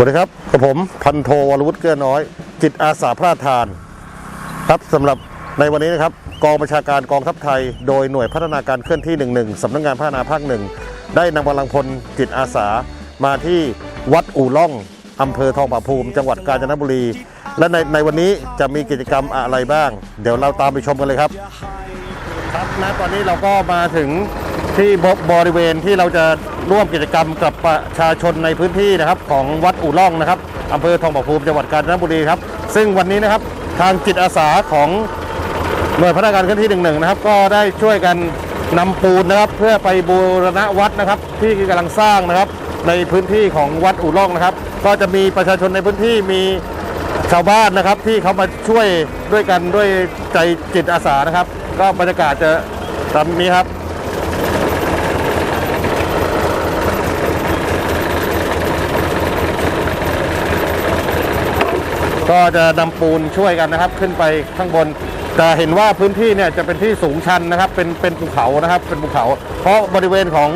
วัสดีครับกับผมพันโทวรวุฒิเกื้อน้อย จิตอาสาพระราชทาน ครับสำหรับในวันนี้นะครับ กองประชาการกองทัพไทย โดยหน่วยพัฒนาการเคลื่อนที่11สำนักงานพัฒนาภาคหนึ่งได้นำกำลังพลจิตอาสามาที่วัดอู่ล่องอำเภอทองผาภูมิ จังหวัดกาญจนบุรี และในในวันนี้จะมีกิจกรรมอะไรบ้าง เดี๋ยวเราตามไปชมกันเลยครับ ครับณตอนนี้เราก็มาถึง ที่บบริเวณที่เราจะร่วมกิจกรรมกับประชาชนในพื้นที่นะครับ ของวัดอู่ล่องนะครับอำเภอทองผาภูมิจังหวัดกาญจนบุรีครับ ซึ่งวันนี้นะครับทางจิตอาสาของหน่วยพนักงานเคลื่อนที่หนึ่งหนึ่งนะครับ ก็ได้ช่วยกันนำปูนนะครับ เพื่อไปบูรณะวัดนะครับ ที่กำลังสร้างนะครับ ในพื้นที่ของวัดอู่ล่องนะครับ ก็จะมีประชาชนในพื้นที่มีชาวบ้านนะครับที่เขามาช่วยด้วยกันด้วยใจจิตอาสานะครับ ก็บรรยากาศจะตามนี้ครับ ก็จะนำปูนช่วยกันนะครับ ขึ้นไปข้างบนจะเห็นว่าพื้นที่เนี่ยจะเป็นที่สูงชันนะครับ เป็นเป็นภูเขานะครับ เป็นภูเขา เพราะบริเวณของ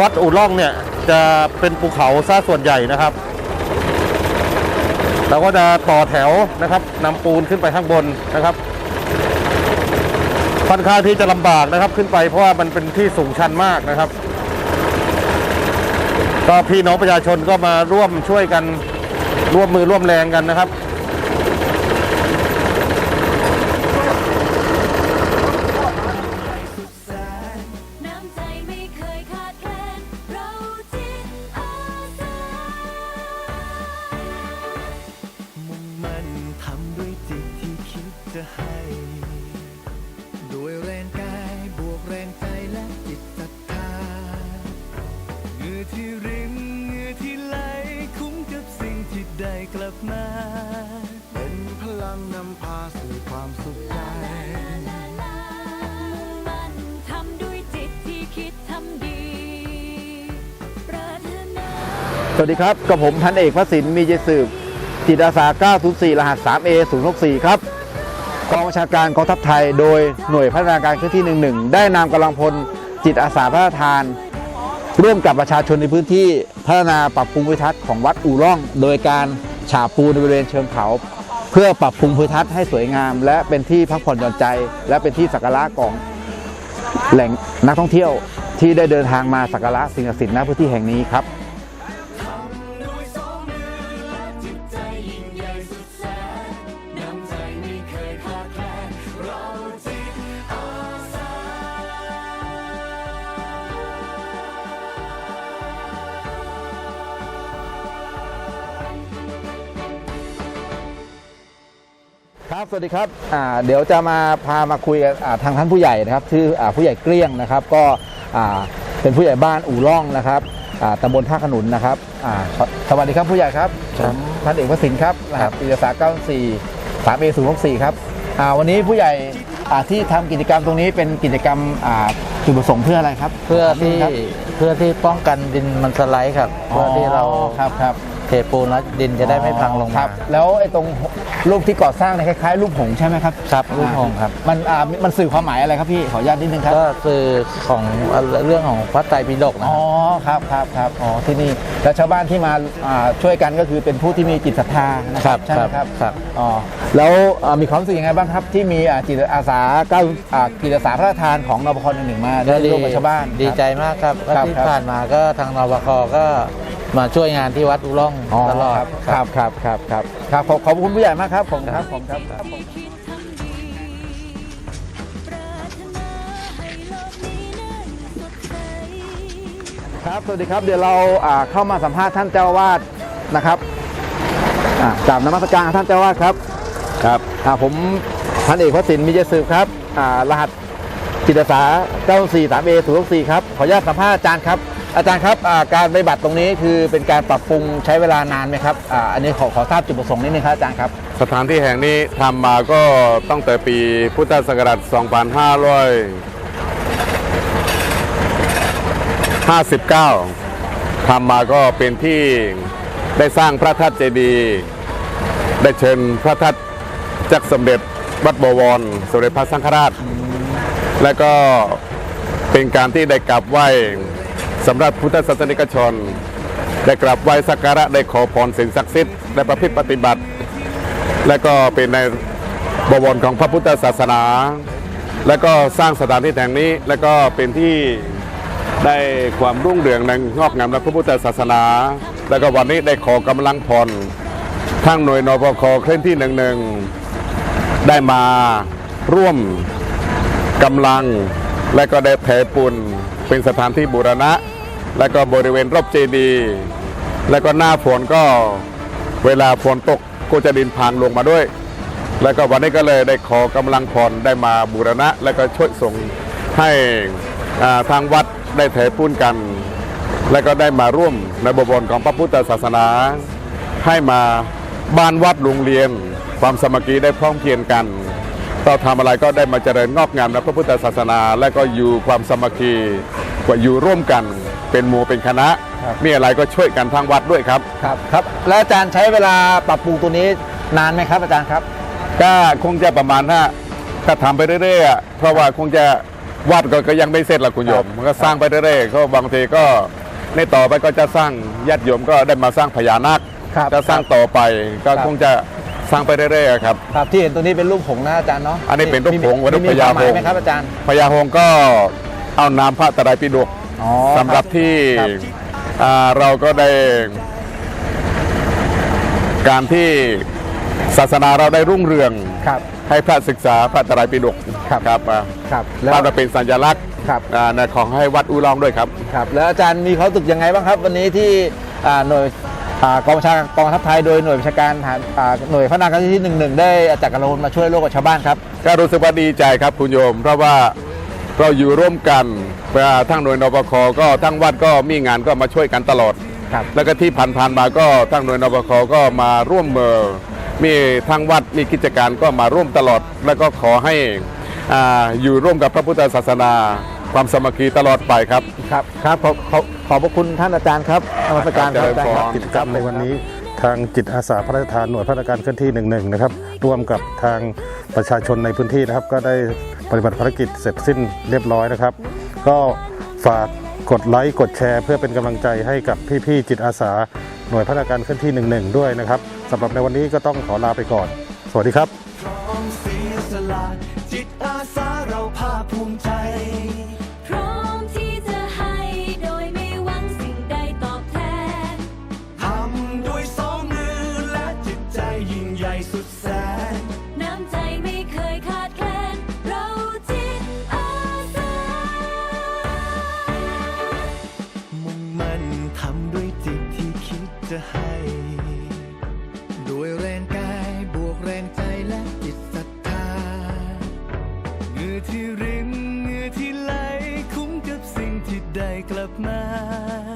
วัดอู่ล่องเนี่ยจะเป็นภูเขาซะส่วนใหญ่นะครับเราก็จะต่อแถวนะครับนำปูนขึ้นไปข้างบนนะครับค่อนข้างที่จะลำบากนะครับขึ้นไปเพราะว่ามันเป็นที่สูงชันมากนะครับ ก็พี่น้องประชาชนก็มาร่วมช่วยกันร่วมมือร่วมแรงกันนะครับ เป็นพลังนำพาสู่ความสุขใจมันทำด้วยจิตที่คิดทำดีปรารถนา สวัสดีครับ กับผมพันเอกพระสินมีเจสืบจิตอาสา 904 รหัส 3A 064 ครับกองบัญชาการกองทัพไทย โดยหน่วยพัฒนาการเคลื่อนที่ 11 ได้นำกำลังพลจิตอาสาพระราชทาน ร่วมกับประชาชนในพื้นที่พัฒนาปรับปรุงภูมิทัศน์ของวัดอู่ร่อง โดยการ ฉาบปูในบริเวณเชิงเขา เพื่อปรับปรุงภูมิทัศน์ให้สวยงาม และเป็นที่พักผ่อนหย่อนใจ และเป็นที่สักการะของแหล่งนักท่องเที่ยวที่ได้เดินทางมาสักการะสิ่งศักดิ์สิทธิ์ณพื้นที่แห่งนี้ครับ ครับ สวัสดีครับอ่าเดี๋ยวจะมาพามาคุยกับอ่าทางท่านผู้ใหญ่นะครับชื่ออาผู้ใหญ่เกลี้ยงนะครับ ก็อ่าเป็นผู้ใหญ่บ้านอู่ล่องนะครับอ่าตำบลท่าขนุนนะครับอ่าสสวัสดีครับผู้ใหญ่ครับผมพันเอกวสินทร์ครับรหัสปีศา94 3 a 0 6 4ครับอ่าวันนี้ผู้ใหญ่อ่าที่ทำกิจกรรมตรงนี้เป็นกิจกรรมอ่าจุดประสงค์เพื่ออะไรครับ เพื่อที่ครับเพื่อที่ป้องกันดินมันสไลด์ครับเพื่อที่เราครับครับ เทปูนแล้วดินจะได้ไม่พังลงคมา รับ แล้วไอ้ตรงรูปที่ก่อสร้างเนี่ยคล้ายๆ รูปหงส์ใช่ไหมครับครับรูปหงส์ครับ มันอ่ามันสื่อความหมายอะไรครับพี่ขออนุญาตนิดนึงครับก็คือของเรื่องของพระไตรปิฎกนะอ๋คอรับครับครับครับอ๋อที่นี่แล้วชาวบ้านที่มาอ่าช่วยกันก็คือเป็นผู้ที่มีจิตศรัทธานะคครัรับบใช่ไหมครับครับ อ๋อแล้วอ่ามีความรู้สึกยังไงบ้างครับ ที่มีอ่าจิตอาสาเก้าอ่าจิตอาสาพระราชทานของนปคหนึ่งมาได้ร่วมกับชาวบ้านดีครับใจมากครับครับที่ครับ ผ่านมาก็ทางนบคก็ มาช่วยงานที่วัดอุล่องอ๋อตลอดครับครับครับครับครับขอบขอบคุณผู้ใหญ่มากครับผมครับผมครับครับผมคิดทำดีปรารถนาให้โลกนี้นั้นสดใสครับสวัสดีครับเดี๋ยวเราอ่าเข้ามาสัมภาษณ์ท่านเจ้าอาวาดนะครับอ่ากราบนมัสการท่านเจ้าอาวาดครับครับอ่าผมพันเอกวสินทร์มีเจสืบครับอ่ารหัสจิตอาสา94 3 a 0 6 4ครับขออนุญาตสัมภาษณ์อาจารย์ครับ อาจารย์ครับการปฏิบัติตรงนี้คือเป็นการปรับปรุงใช้เวลานานไหมครับอ,อันนี้ขอขอทราบจุดประสงค์นิดนึงครับอาจารย์ครับ สถานที่แห่งนี้ทำมาก็ตั้งแต่ปีพุทธศักราช 2559ทำมาก็เป็นที่ได้สร้างพระธาตุเจดีย์ได้เชิญพระธาตุจักรสมเด็จวัดบวรสมเด็จพระสังฆราช และก็เป็นการที่ได้กราบไหว้ สำหรับพุทธศาสนิกชน ได้กราบไหว้สักการะได้ขอพรสิ่งศักดิ์สิทธิ์ได้ประพฤติปฏิบัติ และก็เป็นในบวรของพระพุทธศาสนา และก็สร้างสถานที่แห่งนี้ และก็เป็นที่ได้ความรุ่งเรืองในงอกงามในพระพุทธศาสนา และก็วันนี้ได้ขอกำลังพรทางหน่วยนปคเคลื่อนที่หนึ่งหนึ่งได้มาร่วมกำลังและก็ได้แผ่ปุนเป็นสถานที่บูรณะ และก็บริเวณรอบเจดีย์และก็หน้าฝนก็เวลาฝนตกก็จะดินพานลงมาด้วย แล้วก็วันนี้ก็เลยได้ขอกำลังพรได้มาบูรณะ และก็ช่วยส่งให้ทางวัดได้แถปุ้นกัน และก็ได้มาร่วมในบวรของพระพุทธศาสนา ให้มาบ้านวัดโรงเรียน ความสามัคคีได้พร้อมเพรียงกันเราทำอะไรก็ได้มาเจริญงอกงามในพระพุทธศาสนา และก็อยู่ความสามัคคีกว่าอยู่ร่วมกัน เป็นหมู่เป็นคณะครับ มีอะไรก็ช่วยกันทางวัดด้วยครับ ครับครับ แล้วอาจารย์ใช้เวลาปรับปรุงตัวนี้นานไหมครับอาจารย์ครับ ก็คงจะประมาณถ้าถ้าทำไปเรื่อยๆอะเพราะว่าคงจะวัดก็ก็ยังไม่เสร็จละคุณโยม ครับ มันก็สร้างไปเรื่อยๆก็บางทีก็ในต่อไปก็จะสร้างญาติโยมก็ได้มาสร้างพญานาคครับ จะสร้างต่อไปก็ครับ คงจะสร้างไปเรื่อยๆอะครับ ครับที่เห็นตัวนี้เป็นรูปผงนะอาจารย์เนาะอันนี้เป็นรูปผงมีวัตถุมีพญาความหมายหงส์ไหมครับอาจารย์ พญาหงส์ก็เอานามพระตรัยปิฎก อ๋อสำหรับที่ครับอ่าเราก็ได้ การที่ศาสนาเราได้รุ่งเรือง ครับ ให้พระศึกษาพระตรัยปิฎกครับครับอ่าครับแล้วบ้านเราเป็นสัญลักษณ์ครับ อ่าในของให้วัดอูลองด้วยครับ ครับ แล้วอาจารย์มีความรู้สึกยังไงบ้างครับ วันนี้ที่อ่าหน่วยอ่ากองบัญชาการกองทัพไทยโดยหน่วยบัญชาการทหารอ่าหน่วยพัฒนาการที่หนึ่งหนึ่งได้จัดการลงมาช่วยโลกกับชาวบ้านครับ ก็รู้สึกว่าดีใจครับคุณโยม เพราะว่า เราอยู่ร่วมกันอ่าทั้งหน่วยนปคก็ทั้งวัดก็มีงานก็มาช่วยกันตลอดครับแล้วก็ที่ผ่านๆมาก็ทั้งหน่วยนปคก็มาร่วมมือมีทางวัดมีกิจการก็มาร่วมตลอด แล้วก็ขอให้อ่าอยู่ร่วมกับพระพุทธศาสนา ความสามัคคีตลอดไปครับ ครับครับขอขอขอบพระคุณท่านอาจารย์ครับนมัสการครับอาจารย์ครับกิจกรรมในวันนี้ทางจิตอาสาพระราชทานหน่วยพัฒนาการเคลื่อนที่หนึ่งหนึ่งนะครับร่วมกับทางประชาชนในพื้นที่นะครับก็ได้ ปฏิบัติภารกิจเสร็จสิ้นเรียบร้อยนะครับ ก็ฝากกดไลค์กดแชร์เพื่อเป็นกำลังใจให้กับพี่ๆจิตอาสา หน่วยพัฒนาการเคลื่อนที่หนึ่งหนึ่งด้วยนะครับสำหรับในวันนี้ก็ต้องขอลาไปก่อน สวัสดีครับ พร้อมเสียสละจิตอาสาเราภาคภูมิใจ ม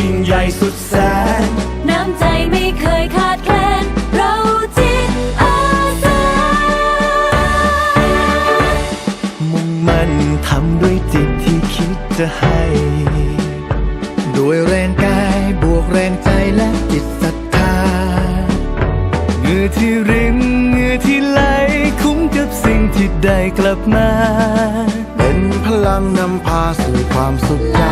ยิ่งใหญ่สุดแสน น้ำใจไม่เคยขาดแคลน เราจิตอาสา มุ่งมั่นทำด้วยจิตที่คิดจะให้ ด้วยแรงกายบวกแรงใจและจิตศรัทธาเหงื่อที่รินเหงื่อที่ไหล คุ้มกับสิ่งที่ได้กลับมา เป็นพลังนำพาสู่ความสุขใจ